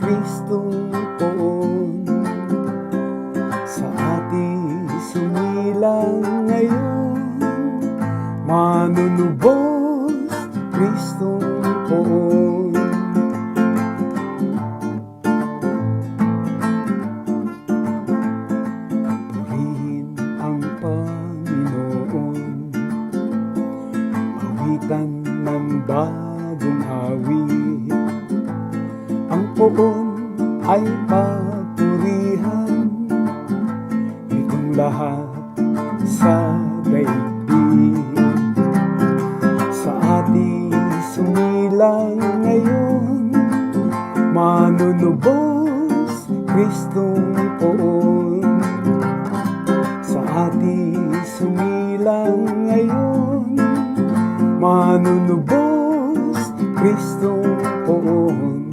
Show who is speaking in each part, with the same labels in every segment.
Speaker 1: Kristong poon. Sa ating sumilang ngayon manunubos Kristong poon. Purihin ang Panginoon. Awitan ng bagong awit Poon ay papurihan Itong lahat sa daigdig. Sa ating sumilang ngayon Manunubos Kristong poon. Sa ating sumilang ngayon Manunubos Kristong poon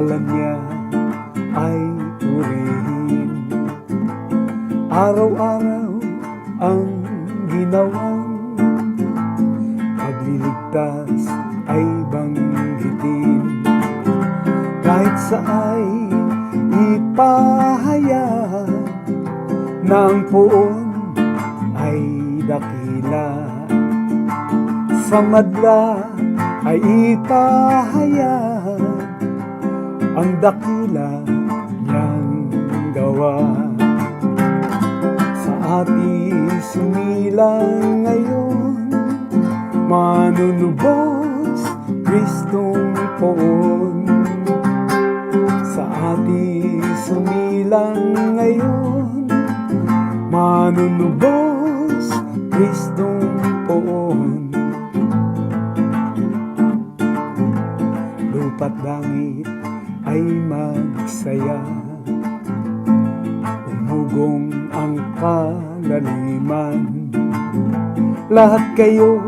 Speaker 1: Ngalan niya ay purihin Araw-araw ang ginawang Pagliligtas ay banggitin. Kahit sa ay ipahayag Na ang poon ay dakila. Sa madla ay ipahayag Ang dakila niyang gawa. Sa ating sumilang ngayon Manunubos Kristong poon. Sa ating sumilang ngayon Manunubos Kristong poon. Lupa't langit ay magsaya. Umugong ang kalaliman. Lahat kayo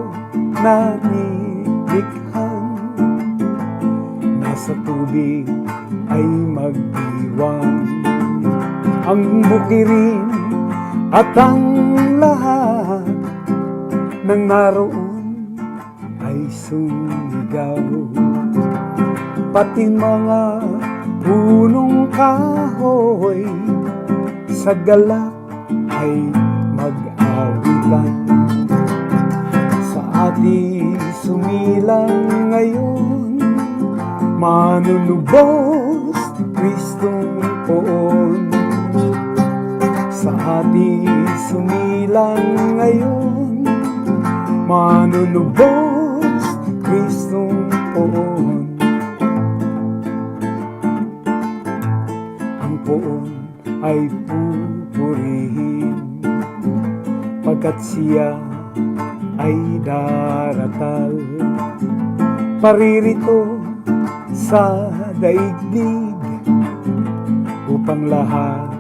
Speaker 1: na nilikhan Nasa tubig ay magdiwang. Ang bukirin at ang lahat Nang naroon ay sumigaw Pati mga punong kahoy Sa galak ay mag-awitan. Sa ating sumilang ngayon Manunubos Kristong poon. Sa ating sumilang ngayon Manunubos Kristong ay pupurihin Pagkat siya ay daratal. Paririto sa daigdig Upang lahat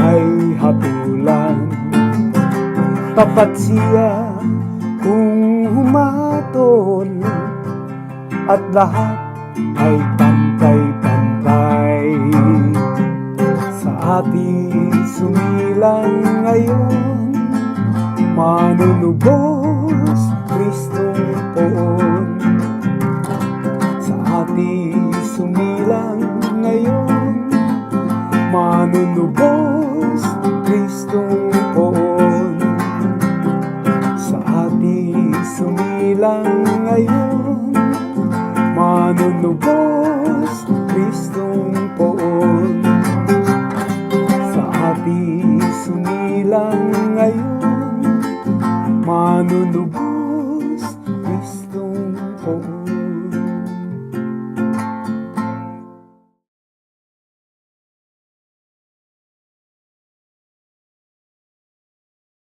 Speaker 1: ay hatulan. Tapat siya kung humatol At lahat ay pantay-pantay Ating sumilang ngayon Manunubos Kristong poon Sa ating sumilang ngayon Manunubos Kristong poon Sa ating sumilang ngayon Manunubos Sa ating sumilang ngayon poon